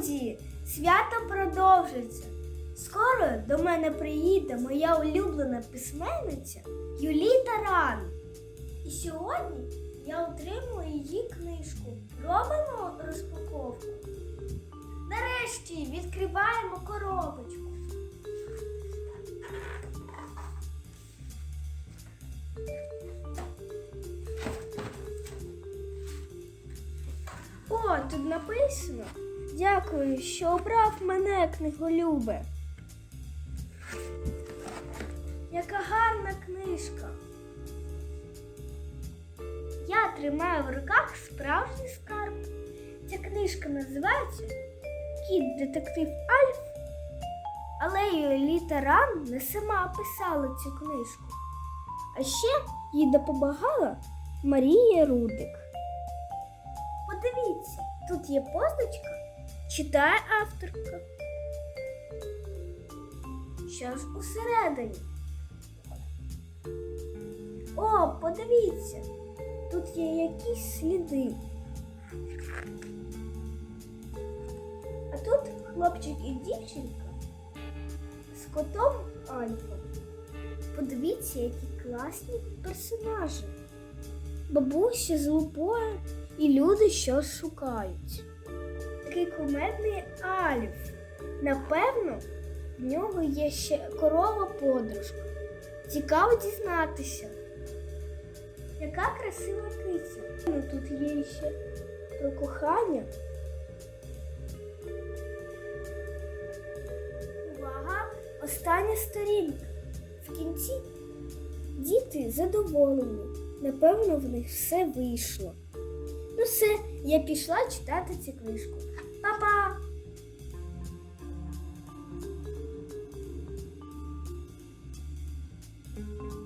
Друзі, свято продовжується. Скоро до мене приїде моя улюблена письменниця Юліта Ран. І сьогодні я отримую її книжку. Робимо розпаковку. Нарешті відкриваємо коробочку. О, тут написано. Дякую, що обрав мене, книголюбе. Яка гарна книжка. Я тримаю в руках справжній скарб. Ця книжка називається Кіт детектив Альф. Але Літа Ран не сама писала цю книжку. А ще їй допомагала Марія Рудик. Подивіться, тут є позначка, читає авторка. Що ж усередині? О, подивіться, тут є якісь сліди. А тут хлопчик і дівчинка з котом Альфа. Подивіться, які класні персонажі. Бабуся з лупою і люди щось шукають. Такий кумедний Альф. Напевно, в нього є ще корова подружка. Цікаво дізнатися. Яка красива киця. Ну, тут є ще про кохання. Увага! Остання сторінка. В кінці діти задоволені. Напевно, в них все вийшло. Ну все, я пішла читати цю книжку. you